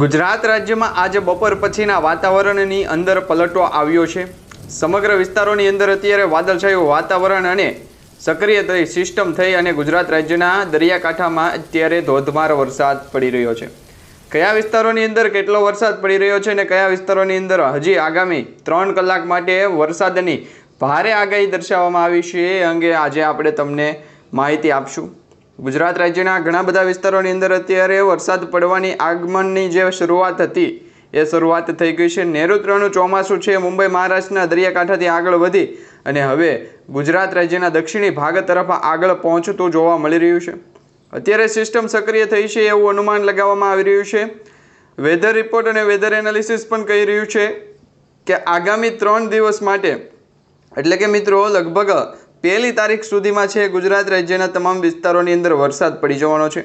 ગુજરાત રાજ્યમાં આજે બપોર પછીના વાતાવરણની અંદર પલટો આવ્યો છે. સમગ્ર વિસ્તારોની અંદર અત્યારે વાદળછાયું વાતાવરણ અને સક્રિય થઈ સિસ્ટમ થઈ અને ગુજરાત રાજ્યના દરિયાકાંઠામાં અત્યારે ધોધમાર વરસાદ પડી રહ્યો છે. કયા વિસ્તારોની અંદર કેટલો વરસાદ પડી રહ્યો છે અને કયા વિસ્તારોની અંદર હજી આગામી ત્રણ કલાક માટે વરસાદની ભારે આગાહી દર્શાવવામાં આવી છે એ અંગે આજે આપણે તમને માહિતી આપશું. ગુજરાત રાજ્યના ઘણા બધા વિસ્તારોની અંદર અત્યારે વરસાદ પડવાની આગમનની જે શરૂઆત હતી, એ શરૂઆત થઈ ગઈ છે. નૈઋત્યનું ચોમાસું છે, મુંબઈ મહારાષ્ટ્રના દરિયાકાંઠાથી આગળ વધી અને હવે ગુજરાત રાજ્યના દક્ષિણી ભાગ તરફ આગળ પહોંચતું જોવા મળી રહ્યું છે. અત્યારે સિસ્ટમ સક્રિય થઈ છે એવું અનુમાન લગાવવામાં આવી રહ્યું છે. વેધર રિપોર્ટ અને વેધર એનાલિસિસ પણ કહી રહ્યું છે કે આગામી ત્રણ દિવસ માટે, એટલે કે મિત્રો, લગભગ પહેલી તારીખ સુધીમાં છે ગુજરાત રાજ્યના તમામ વિસ્તારોની અંદર વરસાદ પડી જવાનો છે.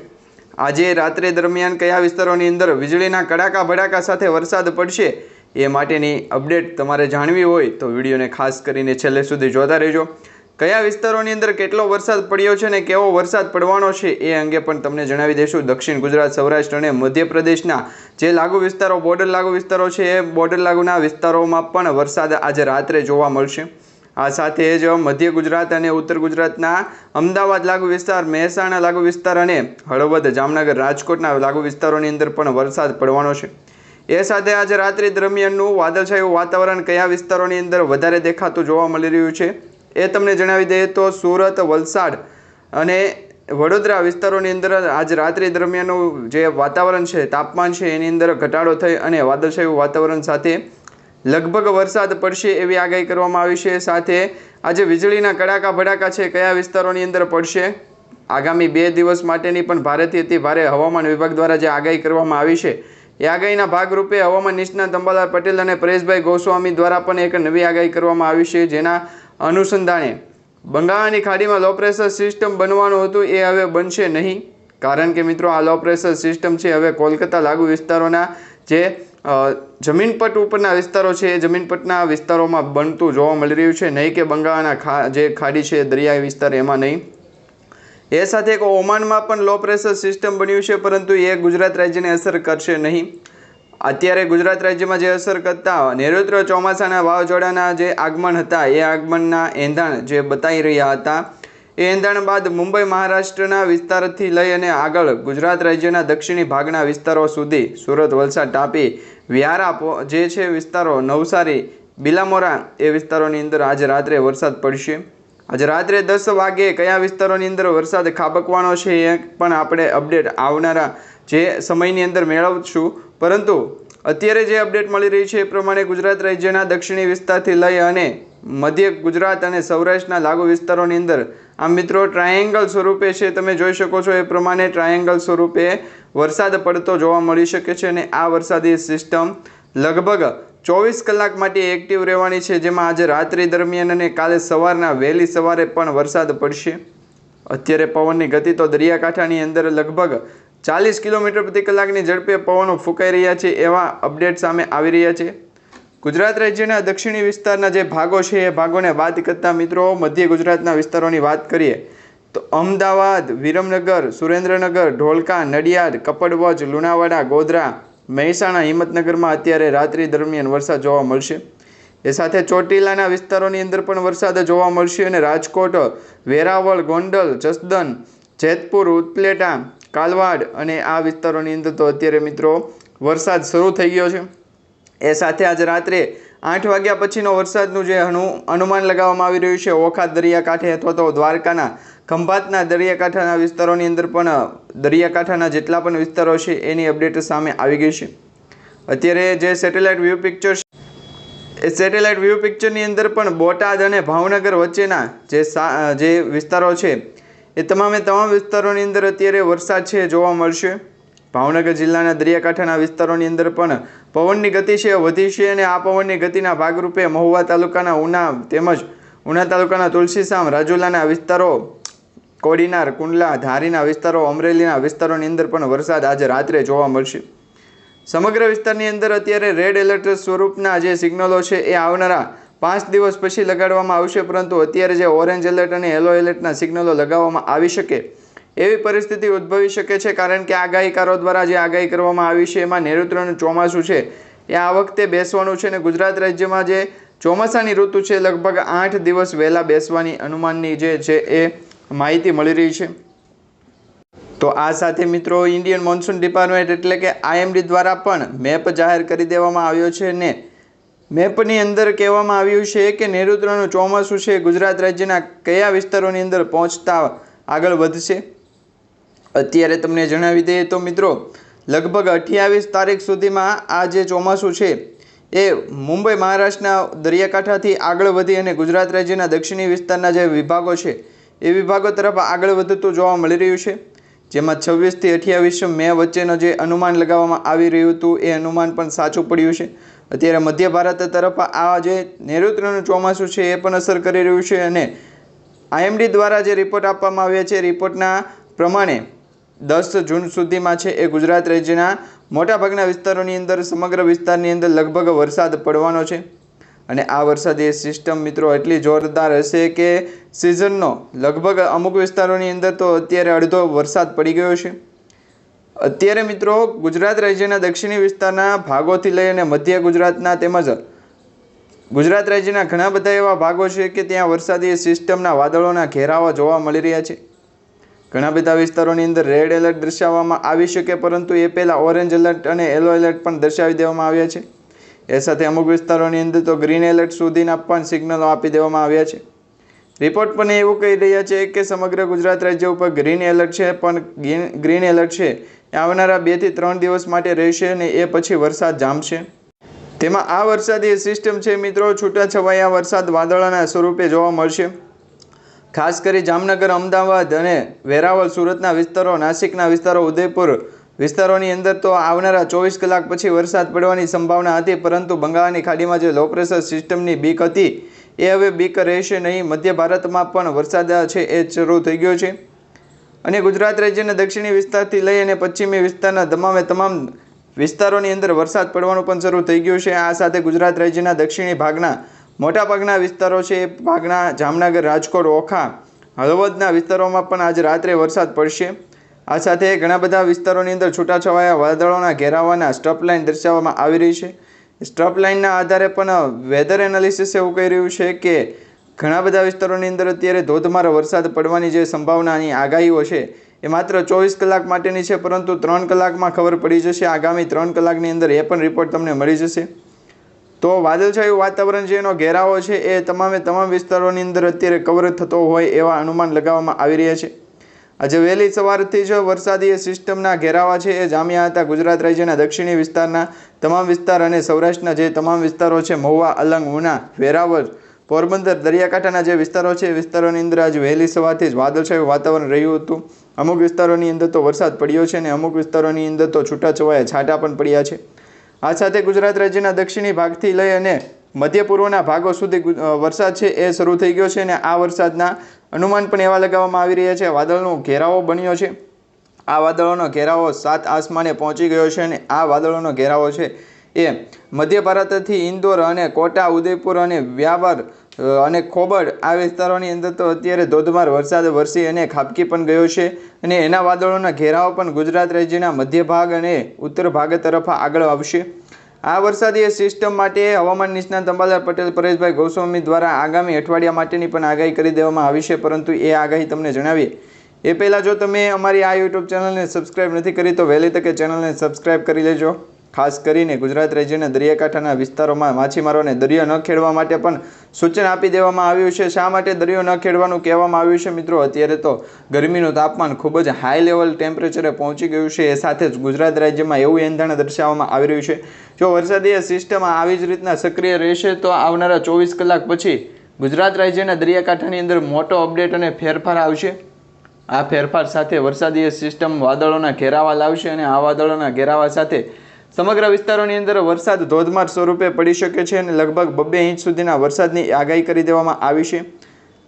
આજે રાત્રે દરમિયાન કયા વિસ્તારોની અંદર વીજળીના કડાકા ભડાકા સાથે વરસાદ પડશે એ માટેની અપડેટ તમારે જાણવી હોય તો વિડીયોને ખાસ કરીને છેલ્લે સુધી જોતા રહેજો. કયા વિસ્તારોની અંદર કેટલો વરસાદ પડ્યો છે અને કેવો વરસાદ પડવાનો છે એ અંગે પણ તમને જણાવી દઈશું. દક્ષિણ ગુજરાત, સૌરાષ્ટ્ર અને મધ્યપ્રદેશના જે લાગુ વિસ્તારો બોર્ડર લાગુ વિસ્તારો છે એ બોર્ડર લાગુના વિસ્તારોમાં પણ વરસાદ આજે રાત્રે જોવા મળશે. આ સાથે જ મધ્ય ગુજરાત અને ઉત્તર ગુજરાતના અમદાવાદ લાગુ વિસ્તાર, મહેસાણા લાગુ વિસ્તાર અને હળવદ જામનગર રાજકોટના લાગુ વિસ્તારોની અંદર પણ વરસાદ પડવાનો છે. એ સાથે આજે રાત્રિ દરમિયાનનું વાદળછાયું વાતાવરણ કયા વિસ્તારોની અંદર વધારે દેખાતું જોવા મળી રહ્યું છે એ તમને જણાવી દઈએ તો સુરત, વલસાડ અને વડોદરા વિસ્તારોની અંદર આજ રાત્રિ દરમિયાનનું જે વાતાવરણ છે, તાપમાન છે, એની અંદર ઘટાડો થઈ અને વાદળછાયું વાતાવરણ સાથે લગભગ વરસાદ પડશે એવી આગાહી કરવામાં આવી છે. સાથે આજે વીજળીના કડાકા ભડાકા છે. કયા વિસ્તારોની અંદર પડશે? આગામી બે દિવસ માટેની પણ ભારેથી અતિ ભારે હવામાન વિભાગ દ્વારા જે આગાહી કરવામાં આવી છે, એ આગાહીના ભાગરૂપે હવામાન નિષ્ણાત અંબાલાલ પટેલ અને પરેશભાઈ ગોસ્વામી દ્વારા પણ એક નવી આગાહી કરવામાં આવી છે, જેના અનુસંધાને બંગાળની ખાડીમાં લો પ્રેશર સિસ્ટમ બનવાનું હતું, એ હવે બનશે નહીં. કારણ કે મિત્રો, આ લો પ્રેશર સિસ્ટમ છે, હવે કોલકાતા લાગુ વિસ્તારોના જે જમીનપટ ઉપરના વિસ્તારો છે. એ જમીનપટના વિસ્તારોમાં બનતું જોવા મળી રહ્યું છે. નહીં કે બંગાળના ખા, જે ખાડી છે, દરિયાઈ વિસ્તાર, એમાં નહીં. એ સાથે એક ઓમાનમાં પણ લો પ્રેશર સિસ્ટમ બન્યું છે, પરંતુ એ ગુજરાત રાજ્યને અસર કરશે નહીં. અત્યારે ગુજરાત રાજ્યમાં જે અસર કરતા નૈઋત્ય ચોમાસાના વાવાઝોડાના જે આગમન હતા, એ આગમનના એંધાણ જે બતાવી રહ્યા હતા એ એંધાણ બાદ મુંબઈ મહારાષ્ટ્રના વિસ્તારથી લઈ અને આગળ ગુજરાત રાજ્યના દક્ષિણી ભાગના વિસ્તારો સુધી સુરત, વલસાડ, તાપી, વ્યારા જે છે વિસ્તારો, નવસારી, બિલામોરા એ વિસ્તારોની અંદર આજે રાત્રે વરસાદ પડશે. આજે રાત્રે દસ વાગે કયા વિસ્તારોની અંદર વરસાદ ખાબકવાનો છે એ પણ આપણે અપડેટ આવનારા જે સમયની અંદર મેળવશું. પરંતુ અત્યારે જે અપડેટ મળી રહી છે એ પ્રમાણે ગુજરાત રાજ્યના દક્ષિણી વિસ્તારથી લઈ અને મધ્ય ગુજરાત અને સૌરાષ્ટ્રના લાગુ વિસ્તારોની અંદર આ મિત્રો ટ્રાયેંગલ સ્વરૂપે છે, તમે જોઈ શકો છો એ પ્રમાણે ટ્રાયેંગલ સ્વરૂપે વરસાદ પડતો જોવા મળી શકે છે અને આ વરસાદી સિસ્ટમ લગભગ ચોવીસ કલાક માટે એક્ટિવ રહેવાની છે, જેમાં આજે રાત્રિ દરમિયાન અને કાલે સવારના વહેલી સવારે પણ વરસાદ પડશે. અત્યારે પવનની ગતિ તો દરિયાકાંઠાની અંદર લગભગ ચાલીસ કિલોમીટર પ્રતિ કલાકની ઝડપે પવનો ફૂંકાઈ રહ્યા છે, એવા અપડેટ સામે આવી રહ્યા છે. ગુજરાત રાજ્યના દક્ષિણી વિસ્તારના જે ભાગો છે, એ ભાગોને વાત કરતા મિત્રો મધ્ય ગુજરાતના વિસ્તારોની વાત કરીએ, તો અમદાવાદ, વિરમનગર, સુરેન્દ્રનગર, ઢોલકા, નડિયાદ, કપડવજ, લુણાવાડા, ગોધરા, મહેસાણા, હિંમતનગરમાં અત્યારે રાત્રિ દરમિયાન વરસાદ જોવા મળશે. એ સાથે ચોટીલાના વિસ્તારોની અંદર પણ વરસાદ જોવા મળશે અને રાજકોટ, વેરાવળ, ગોંડલ જસદન જેતપુર, ઉત્પલેટા, કાલવાડ અને આ વિસ્તારોની અંદર તો અત્યારે મિત્રો વરસાદ શરૂ થઈ ગયો છે. એ સાથે આજે રાત્રે આઠ વાગ્યા પછીનો વરસાદનું જે અનુ અનુમાન લગાવવામાં આવી રહ્યું છે, ઓખા દરિયાકાંઠે અથવા તો દ્વારકાના ખંભાતના દરિયાકાંઠાના વિસ્તારોની અંદર પણ, દરિયાકાંઠાના જેટલા પણ વિસ્તારો છે, એની અપડેટ સામે આવી ગઈ છે. અત્યારે જે સેટેલાઇટ વ્યૂ પિક્ચર એ સેટેલાઇટ વ્યૂ પિક્ચરની અંદર પણ બોટાદ અને ભાવનગર વચ્ચેના જે જે વિસ્તારો છે, એ તમામે તમામ વિસ્તારોની અંદર અત્યારે વરસાદ છે, જોવા મળશે. ભાવનગર જિલ્લાના દરિયાકાંઠાના વિસ્તારોની અંદર પણ પવનની ગતિ છે, વધી છે અને આ પવનની ગતિના ભાગરૂપે મહુવા તાલુકાના ઉના તેમજ ઉના તાલુકાના તુલસીસામ, રાજુલાના વિસ્તારો, કોડીનાર, કુંડલા, ધારીના વિસ્તારો, અમરેલીના વિસ્તારોની અંદર પણ વરસાદ આજે રાત્રે જોવા મળશે. સમગ્ર વિસ્તારની અંદર અત્યારે રેડ એલર્ટ સ્વરૂપના જે સિગ્નલો છે એ આવનારા પાંચ દિવસ પછી લગાડવામાં આવશે, પરંતુ અત્યારે જે ઓરેન્જ એલર્ટ અને યલો એલર્ટના સિગ્નલો લગાવવામાં આવી શકે એવી પરિસ્થિતિ ઉદ્ભવી શકે છે કારણ કે આગાહીકારો દ્વારા જે આગાહી કરવામાં આવી છે, એમાં નૈઋત્યનું ચોમાસું છે. એ આ વખતે બેસવાનું છે અને ગુજરાત રાજ્યમાં જે ચોમાસાની ઋતુ છે, લગભગ આઠ દિવસ વહેલા બેસવાની અનુમાનની જે છે એ માહિતી મળી રહી છે. તો આ સાથે મિત્રો ઇન્ડિયન મોન્સૂન ડિપાર્ટમેન્ટ એટલે કે આઈએમડી દ્વારા પણ મેપ જાહેર કરી દેવામાં આવ્યો છે ને મેપની અંદર કહેવામાં આવ્યું છે કે નૈઋત્યનું ચોમાસું છે. ગુજરાત રાજ્યના કયા વિસ્તારોની અંદર પહોંચતા આગળ વધશે? અત્યારે તમને જણાવી દઈએ તો મિત્રો, લગભગ અઠ્યાવીસ તારીખ સુધીમાં આ જે ચોમાસું છે, એ મુંબઈ મહારાષ્ટ્રના દરિયાકાંઠાથી આગળ વધી અને ગુજરાત રાજ્યના દક્ષિણી વિસ્તારના જે વિભાગો છે, એ વિભાગો તરફ આગળ વધતું જોવા મળી રહ્યું છે. જેમાં છવ્વીસથી અઠ્યાવીસ મે વચ્ચેનો જે અનુમાન લગાવવામાં આવી રહ્યું હતું, એ અનુમાન પણ સાચું પડ્યું છે. અત્યારે મધ્ય ભારત તરફ આ જે નૈઋત્યનું ચોમાસું છે, એ પણ અસર કરી રહ્યું છે અને આઈએમડી દ્વારા જે રિપોર્ટ આપવામાં આવ્યા છે રિપોર્ટના પ્રમાણે દસ જૂન સુધીમાં છે. એ ગુજરાત રાજ્યના મોટાભાગના વિસ્તારોની અંદર, સમગ્ર વિસ્તારની અંદર લગભગ વરસાદ પડવાનો છે. અને આ વરસાદી સિસ્ટમ મિત્રો એટલી જોરદાર હશે કે સિઝનનો લગભગ અમુક વિસ્તારોની અંદર તો અત્યારે અડધો વરસાદ પડી ગયો છે. અત્યારે મિત્રો ગુજરાત રાજ્યના દક્ષિણી વિસ્તારના ભાગોથી લઈ અને મધ્ય ગુજરાતના તેમજ ગુજરાત રાજ્યના ઘણા બધા એવા ભાગો છે કે ત્યાં વરસાદી સિસ્ટમના વાદળોના ઘેરાવા જોવા મળી રહ્યા છે. ઘણા બધા વિસ્તારોની અંદર રેડ એલર્ટ દર્શાવવામાં આવી શકે, પરંતુ એ પહેલાં ઓરેન્જ એલર્ટ અને યલો એલર્ટ પણ દર્શાવી દેવામાં આવ્યા છે. એ સાથે અમુક વિસ્તારોની અંદર તો ગ્રીન એલર્ટ સુધીના પણ સિગ્નલો આપી દેવામાં આવ્યા છે. રિપોર્ટ પણ એવું કહી રહ્યા છે કે સમગ્ર ગુજરાત રાજ્ય ઉપર ગ્રીન એલર્ટ છે, પણ ગ્રીન એલર્ટ છે એ આવનારા બેથી ત્રણ દિવસ માટે રહેશે અને એ પછી વરસાદ જામશે. તેમાં આ વરસાદી સિસ્ટમ છે મિત્રો, છૂટાછવાયા વરસાદ વાદળાના સ્વરૂપે જોવા મળશે. ખાસ કરી જામનગર, અમદાવાદ અને વેરાવળ સુરતના વિસ્તારો, નાસિકના વિસ્તારો, ઉદયપુર વિસ્તારોની અંદર તો આવનારા ચોવીસ કલાક પછી વરસાદ પડવાની સંભાવના હતી, પરંતુ બંગાળની ખાડીમાં જે લો પ્રેશર સિસ્ટમની બીક હતી, એ હવે બીક રહેશે નહીં. મધ્ય ભારતમાં પણ વરસાદ છે એ શરૂ થઈ ગયો છે. અને ગુજરાત રાજ્યના દક્ષિણી વિસ્તારથી લઈ અને પશ્ચિમી વિસ્તારના તમામે તમામ વિસ્તારોની અંદર વરસાદ પડવાનું પણ શરૂ થઈ ગયું છે. આ સાથે ગુજરાત રાજ્યના દક્ષિણી ભાગના મોટાભાગના વિસ્તારો છે, એ ભાગના જામનગર, રાજકોટ, ઓખા, હળવદના વિસ્તારોમાં પણ આજે રાત્રે વરસાદ પડશે. આ સાથે ઘણા બધા વિસ્તારોની અંદર છૂટાછવાયા વાદળોના ઘેરાવાના સ્ટપ લાઇન દર્શાવવામાં આવી રહી છે. સ્ટપ લાઇનના આધારે પણ વેધર એનાલિસિસ એવું કહી રહ્યું છે કે ઘણા બધા વિસ્તારોની અંદર અત્યારે ધોધમાર વરસાદ પડવાની જે સંભાવનાની આગાહીઓ છે, એ માત્ર ચોવીસ કલાક માટેની છે, પરંતુ ત્રણ કલાકમાં ખબર પડી જશે. આગામી ત્રણ કલાકની અંદર એ પણ રિપોર્ટ તમને મળી જશે. તો વાદળછાયું વાતાવરણ જે એનો ઘેરાવો છે એ તમામે તમામ વિસ્તારોની અંદર અત્યારે કવર થતો હોય એવા અનુમાન લગાવવામાં આવી રહ્યા છે. આજે વહેલી સવારથી જ વરસાદી સિસ્ટમના ઘેરાવા છે એ જામ્યા હતા. ગુજરાત રાજ્યના દક્ષિણી વિસ્તારના તમામ વિસ્તાર અને સૌરાષ્ટ્રના જે તમામ વિસ્તારો છે, મહુવા, અલંગ, ઉના, વેરાવળ, પોરબંદર, દરિયાકાંઠાના જે વિસ્તારો છે, એ વિસ્તારોની અંદર આજે વહેલી સવારથી જ વાદળછાયું વાતાવરણ રહ્યું હતું. અમુક વિસ્તારોની અંદર તો વરસાદ પડ્યો છે અને અમુક વિસ્તારોની અંદર તો છૂટાછવાયા છાંટા પણ પડ્યા છે. આ સાથે ગુજરાત રાજ્યના દક્ષિણી ભાગથી લઈ અને મધ્ય પૂર્વના ભાગો સુધી વરસાદ છે એ શરૂ થઈ ગયો છે અને આ વરસાદના અનુમાન પણ એવા લગાવવામાં આવી રહ્યા છે. વાદળનો ઘેરાવો બન્યો છે. આ વાદળોનો ઘેરાવો સાત આસમાને પહોંચી ગયો છે અને આ વાદળોનો ઘેરાવો છે એ મધ્ય ભારતથી ઇન્દોર અને કોટા, ઉદયપુર અને વ્યાવર અને ખોબડ આ વિસ્તારોની અંદર તો અત્યારે ધોધમાર વરસાદ વરસી અને ખાબકી પણ ગયો છે. અને એના વાદળોના ઘેરાવો પણ ગુજરાત રાજ્યના મધ્ય ભાગ અને ઉત્તર ભાગ તરફ આગળ આવશે. આ વરસાદી સિસ્ટમ માટે હવામાન નિષ્ણાત અંબાલાલ પટેલ, પરેશભાઈ ગોસ્વામી દ્વારા આગામી અઠવાડિયા માટેની પણ આગાહી કરી દેવામાં આવી છે, પરંતુ એ આગાહી તમને જણાવીએ. એ પહેલાં જો તમે અમારી આ યુટ્યુબ ચેનલને સબસ્ક્રાઇબ નથી કરી, તો વહેલી તકે ચેનલને સબસ્ક્રાઇબ કરી લેજો. ખાસ કરીને ગુજરાત રાજ્યના દરિયાકાંઠાના વિસ્તારોમાં માછીમારોને દરિયો ન ખેડવા માટે પણ સૂચન આપી દેવામાં આવ્યું છે. શા માટે દરિયો ન ખેડવાનું કહેવામાં આવ્યું છે મિત્રો? અત્યારે તો ગરમીનું તાપમાન ખૂબ જ હાઈ લેવલ ટેમ્પરેચરે પહોંચી ગયું છે. એ સાથે જ ગુજરાત રાજ્યમાં એવું એંધાણ દર્શાવવામાં આવી રહ્યું છે. જો વરસાદી સિસ્ટમ આવી જ રીતના સક્રિય રહેશે તો આવનારા ચોવીસ કલાક પછી ગુજરાત રાજ્યના દરિયાકાંઠાની અંદર મોટો અપડેટ અને ફેરફાર આવશે. આ ફેરફાર સાથે વરસાદી સિસ્ટમ વાદળોના ઘેરાવા લાવશે અને આ વાદળોના ઘેરાવા સાથે સમગ્ર વિસ્તારોની અંદર વરસાદ ધોધમાર સ્વરૂપે પડી શકે છે અને લગભગ બબ્બે ઇંચ સુધીના વરસાદની આગાહી કરી દેવામાં આવી છે.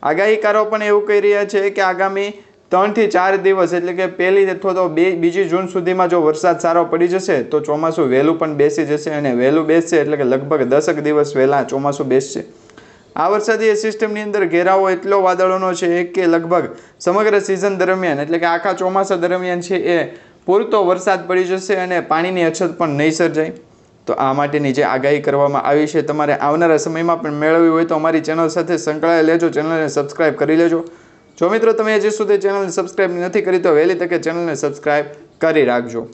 આગાહીકારો પણ એવું કહી રહ્યા છે કે આગામી ત્રણથી ચાર દિવસ એટલે કે પહેલી અથવા તો બે, બીજી જૂન સુધીમાં જો વરસાદ સારો પડી જશે, તો ચોમાસું વહેલું પણ બેસી જશે અને વહેલું બેસશે એટલે કે લગભગ દસક દિવસ વહેલા ચોમાસું બેસશે. આ વરસાદી સિસ્ટમની અંદર ઘેરાવો એટલો વાદળોનો છે કે લગભગ સમગ્ર સિઝન દરમિયાન એટલે કે આખા ચોમાસા દરમિયાન છે એ પૂરતો વરસાદ પડી જશે અને પાણીની અછત પણ નહીં સર્જાય. તો આ માટેની જે આગાહી કરવામાં આવી છે, તમારે આવનારા સમયમાં પણ મેળવવી હોય તો અમારી ચેનલ સાથે સંકળાયેલ લેજો ચેનલને સબસ્ક્રાઇબ કરી લેજો. જો મિત્રો તમે હજી સુધી ચેનલને સબસ્ક્રાઇબ નથી કરી, તો વહેલી તકે ચેનલને સબસ્ક્રાઇબ કરી રાખજો.